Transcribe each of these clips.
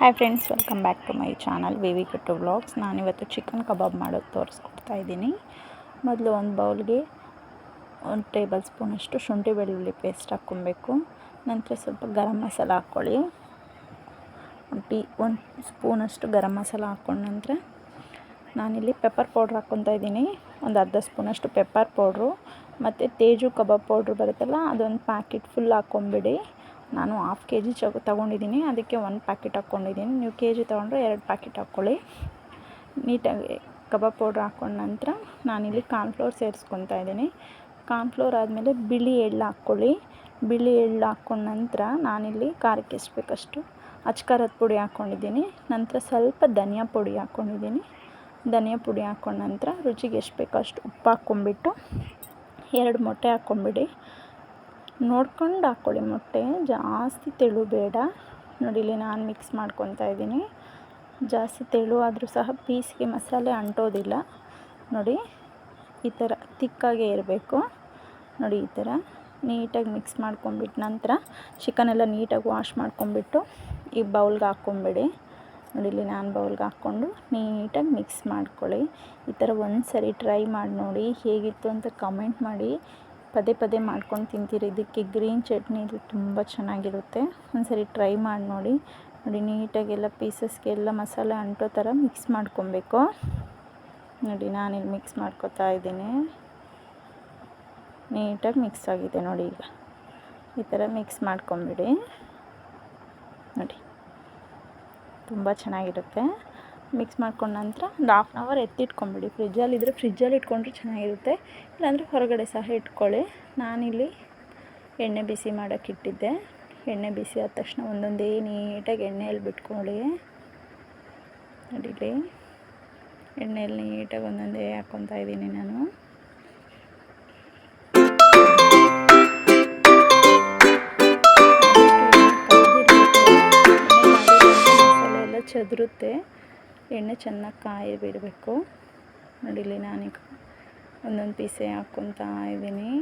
Hi friends welcome back to my channel V V ಕಟ್ಟು vlogs ನಾನಿವತ್ತು chicken kebab ಮಾಡೋದು ತೋರಿಸ್ಕೊಡ್ತಾ ಇದ್ದೀನಿ. ಮೊದಲು ಒಂದು ಬೌಲ್ಗೆ ಒಂದು ಟೇಬಲ್ ಸ್ಪೂನಷ್ಟು ಶುಂಠಿ ಬೆಳ್ಳುಳ್ಳಿ ಪೇಸ್ಟ್ ಹಾಕ್ಕೊಬೇಕು. ನಂತರ ಸ್ವಲ್ಪ ಗರಂ ಮಸಾಲ ಹಾಕ್ಕೊಳ್ಳಿ. ಒಂದು ಟೀ, ಒಂದು ಸ್ಪೂನಷ್ಟು ಗರಂ ಮಸಾಲ ಹಾಕ್ಕೊಂಡ ನಂತರ ನಾನಿಲ್ಲಿ ಪೆಪ್ಪರ್ ಪೌಡ್ರ್ ಹಾಕ್ಕೊತಾ ಇದ್ದೀನಿ. ಒಂದು ಅರ್ಧ ಸ್ಪೂನಷ್ಟು ಪೆಪ್ಪರ್ ಪೌಡ್ರು ಮತ್ತು ತೇಜು ಕಬಾಬ್ ಪೌಡ್ರ್ ಬರುತ್ತಲ್ಲ, ಅದೊಂದು ಪ್ಯಾಕೆಟ್ ಫುಲ್ ಹಾಕ್ಕೊಂಬಿಡಿ ನಾನು ಹಾಫ್ ಕೆ ಜಿ ಚ ತೊಗೊಂಡಿದ್ದೀನಿ. ಅದಕ್ಕೆ ಒಂದು ಪ್ಯಾಕೆಟ್ ಹಾಕ್ಕೊಂಡಿದ್ದೀನಿ. ನೀವು ಕೆ ಜಿ ತೊಗೊಂಡ್ರೆ ಎರಡು ಪ್ಯಾಕೆಟ್ ಹಾಕ್ಕೊಳ್ಳಿ. ನೀಟಾಗಿ ಕಬಾಬ್ ಪೌಡ್ರ್ ಹಾಕ್ಕೊಂಡ ನಂತರ ನಾನಿಲ್ಲಿ ಕಾರ್ನ್ಫ್ಲೋರ್ ಸೇರಿಸ್ಕೊತಾ ಇದ್ದೀನಿ. ಕಾರ್ನ್ಫ್ಲೋರ್ ಆದಮೇಲೆ ಬಿಳಿ ಎಳ್ಳು ಹಾಕ್ಕೊಳ್ಳಿ. ಬಿಳಿ ಎಳ್ಳು ಹಾಕ್ಕೊಂಡ ನಂತರ ನಾನಿಲ್ಲಿ ಖಾರಕ್ಕೆ ಎಷ್ಟು ಬೇಕಷ್ಟು ಅಚ್ಕಾರದ ಪುಡಿ ಹಾಕ್ಕೊಂಡಿದ್ದೀನಿ ನಂತರ ಸ್ವಲ್ಪ ಧನಿಯಾ ಪುಡಿ ಹಾಕ್ಕೊಂಡಿದ್ದೀನಿ ಧನಿಯಾ ಪುಡಿ ಹಾಕ್ಕೊಂಡ ನಂತರ ರುಚಿಗೆ ಎಷ್ಟು ಬೇಕೋ ಅಷ್ಟು ಉಪ್ಪು ಹಾಕ್ಕೊಂಬಿಟ್ಟು ಎರಡು ಮೊಟ್ಟೆ ಹಾಕ್ಕೊಂಬಿಡಿ ನೋಡ್ಕೊಂಡು ಹಾಕ್ಕೊಳ್ಳಿ ಮೊಟ್ಟೆ. ಜಾಸ್ತಿ ತೆಳು ಬೇಡ. ನೋಡಿ, ಇಲ್ಲಿ ನಾನು ಮಿಕ್ಸ್ ಮಾಡ್ಕೊತಾ ಇದ್ದೀನಿ. ಜಾಸ್ತಿ ತೆಳು ಆದರೂ ಸಹ ಪೀಸ್ಗೆ ಮಸಾಲೆ ಅಂಟೋದಿಲ್ಲ. ನೋಡಿ, ಈ ಥರ ತಿಕ್ಕಾಗೇ ಇರಬೇಕು. ನೋಡಿ, ಈ ಥರ ನೀಟಾಗಿ ಮಿಕ್ಸ್ ಮಾಡ್ಕೊಂಬಿಟ್ಟು ನಂತರ ಚಿಕನೆಲ್ಲ ನೀಟಾಗಿ ವಾಶ್ ಮಾಡ್ಕೊಂಬಿಟ್ಟು ಈ ಬೌಲ್ಗೆ ಹಾಕ್ಕೊಂಬಿಡಿ. ನೋಡಿ, ಇಲ್ಲಿ ನಾನು ಬೌಲ್ಗೆ ಹಾಕ್ಕೊಂಡು ನೀಟಾಗಿ ಮಿಕ್ಸ್ ಮಾಡ್ಕೊಳ್ಳಿ. ಈ ಥರ ಒಂದು ಸರಿ ಟ್ರೈ ಮಾಡಿ ನೋಡಿ ಹೇಗಿತ್ತು ಅಂತ ಕಮೆಂಟ್ ಮಾಡಿ. ಪದೇ ಪದೇ ಮಾಡ್ಕೊಂಡು ತಿಂತೀರಿ. ಇದಕ್ಕೆ ಗ್ರೀನ್ ಚಟ್ನಿ ಇದು ತುಂಬ ಚೆನ್ನಾಗಿರುತ್ತೆ. ಒಂದ್ಸರಿ ಟ್ರೈ ಮಾಡಿ ನೋಡಿ. ನೋಡಿ, ನೀಟಾಗೆಲ್ಲ ಪೀಸಸ್ಗೆಲ್ಲ ಮಸಾಲೆ ಅಂಟೋ ಥರ ಮಿಕ್ಸ್ ಮಾಡ್ಕೊಬೇಕು. ನೋಡಿ, ನಾನಿಲ್ಲಿ ಮಿಕ್ಸ್ ಮಾಡ್ಕೊತಾ ಇದ್ದೀನಿ. ನೀಟಾಗಿ ಮಿಕ್ಸ್ ಆಗಿದೆ ನೋಡಿ ಈಗ. ಈ ಥರ ಮಿಕ್ಸ್ ಮಾಡ್ಕೊಂಬಿಡಿ. ನೋಡಿ, ತುಂಬ ಚೆನ್ನಾಗಿರುತ್ತೆ. ಮಿಕ್ಸ್ ಮಾಡ್ಕೊಂಡ ನಂತರ ಒಂದು ಹಾಫ್ ಆನ್ ಅವರ್ ಎತ್ತಿಟ್ಕೊಂಬಿಡಿ. ಫ್ರಿಜ್ಜಲ್ಲಿದ್ದರೆ ಫ್ರಿಜ್ಜಲ್ಲಿ ಇಟ್ಕೊಂಡ್ರೆ ಚೆನ್ನಾಗಿರುತ್ತೆ. ಇಲ್ಲಾಂದರೆ ಹೊರಗಡೆ ಸಹ ಇಟ್ಕೊಳ್ಳಿ. ನಾನಿಲ್ಲಿ ಎಣ್ಣೆ ಬಿಸಿ ಮಾಡೋಕ್ಕೆ ಇಟ್ಟಿದ್ದೆ. ಎಣ್ಣೆ ಬಿಸಿ ಆದ ತಕ್ಷಣ ಒಂದೊಂದೇ ನೀಟಾಗಿ ಎಣ್ಣೆಯಲ್ಲಿ ಬಿಟ್ಕೊಳ್ಳಿ. ನಡೀಲಿ ಎಣ್ಣೆಯಲ್ಲಿ ನೀಟಾಗಿ ಒಂದೊಂದೇ ಹಾಕ್ಕೊತಾ ಇದ್ದೀನಿ ನಾನು. ಚದುರುತ್ತೆ. ಎಣ್ಣೆ ಚೆನ್ನಾಗಿ ಕಾಯಿ ಬಿಡಬೇಕು ನೋಡಿಲಿ ನಾನೀಗ ಒಂದೊಂದು ಪೀಸೆ ಹಾಕ್ಕೊತಾ ಇದ್ದೀನಿ.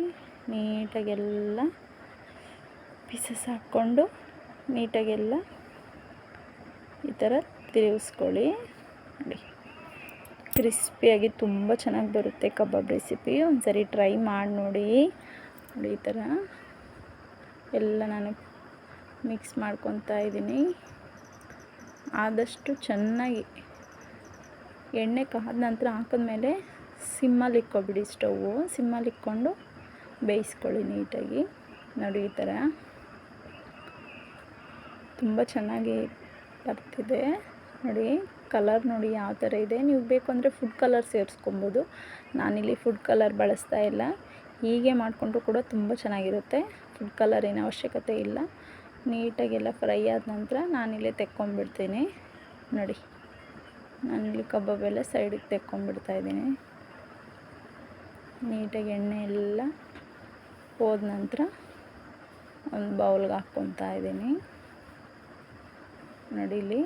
ನೀಟಾಗೆಲ್ಲ ಪೀಸಸ್ ಹಾಕ್ಕೊಂಡು ನೀಟಾಗೆಲ್ಲ ಈ ಥರ ತಿರುಗಿಸ್ಕೊಳ್ಳಿ. ನೋಡಿ, ಕ್ರಿಸ್ಪಿಯಾಗಿ ತುಂಬ ಚೆನ್ನಾಗಿ ಬರುತ್ತೆ ಕಬಾಬ್ ರೆಸಿಪಿ. ಒಂದ್ಸರಿ ಟ್ರೈ ಮಾಡಿ ನೋಡಿ. ನೋಡಿ ಈ ಥರ ಎಲ್ಲ ನಾನು ಮಿಕ್ಸ್ ಮಾಡ್ಕೊತಾ ಇದ್ದೀನಿ. ಆದಷ್ಟು ಚೆನ್ನಾಗಿ ಎಣ್ಣೆ ಕಾದ ನಂತರ ಹಾಕಿದ್ಮೇಲೆ ಸಿಮ್ಮಲ್ಲಿ ಇಕ್ಕೊಬಿಡಿ ಸ್ಟವ್ವು ಸಿಮ್ಮಲ್ಲಿ ಇಕ್ಕೊಂಡು ಬೇಯಿಸ್ಕೊಳ್ಳಿ ನೀಟಾಗಿ. ನೋಡಿ ಈ ಥರ. ತುಂಬ ಚೆನ್ನಾಗಿ ಬರ್ತಿದೆ. ನೋಡಿ ಕಲರ್ ನೋಡಿ ಯಾವ ಥರ ಇದೆ. ನೀವು ಬೇಕು ಅಂದರೆ ಫುಡ್ ಕಲರ್ ಸೇರಿಸ್ಕೊಬೋದು. ನಾನಿಲ್ಲಿ ಫುಡ್ ಕಲರ್ ಬಳಸ್ತಾ ಇಲ್ಲ. ಹೀಗೆ ಮಾಡಿಕೊಂಡ್ರು ಕೂಡ ತುಂಬ ಚೆನ್ನಾಗಿರುತ್ತೆ. ಫುಡ್ ಕಲರ್ ಏನು ಅವಶ್ಯಕತೆ ಇಲ್ಲ. ನೀಟಾಗೆಲ್ಲ ಫ್ರೈ ಆದ ನಂತರ ನಾನಿಲ್ಲೇ ತೆಕ್ಕೊಂಬಿಡ್ತೀನಿ ನೋಡಿ. ನಾನಿಲ್ಲಿ ಕಬಾಬೆಲ್ಲ ಸೈಡಿಗೆ ತೆಕ್ಕೊಂಬಿಡ್ತಾಯಿದ್ದೀನಿ ನೀಟಾಗಿ ಎಣ್ಣೆ ಎಲ್ಲ ಹೋದ ನಂತರ ಒಂದು ಬೌಲ್ಗೆ ಹಾಕ್ಕೊತಾ ಇದ್ದೀನಿ. ನಡೀಲಿ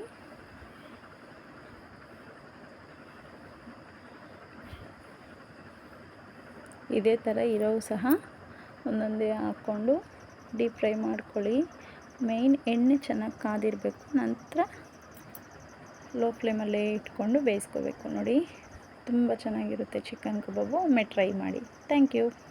ಇದೇ ಥರ ಇರೋವು ಸಹ ಒಂದೊಂದೇ ಹಾಕ್ಕೊಂಡು ಡೀಪ್ ಫ್ರೈ ಮಾಡ್ಕೊಳ್ಳಿ. ಮೇಯ್ನ್ ಎಣ್ಣೆ ಚೆನ್ನಾಗಿ ಕಾದಿರಬೇಕು, ನಂತರ ಲೋ ಫ್ಲೇಮಲ್ಲೇ ಇಟ್ಕೊಂಡು ಬೇಯಿಸ್ಕೋಬೇಕು ನೋಡಿ. ತುಂಬ ಚೆನ್ನಾಗಿರುತ್ತೆ ಚಿಕನ್ ಕಬಾಬು. ಒಮ್ಮೆ ಟ್ರೈ ಮಾಡಿ. Thank you.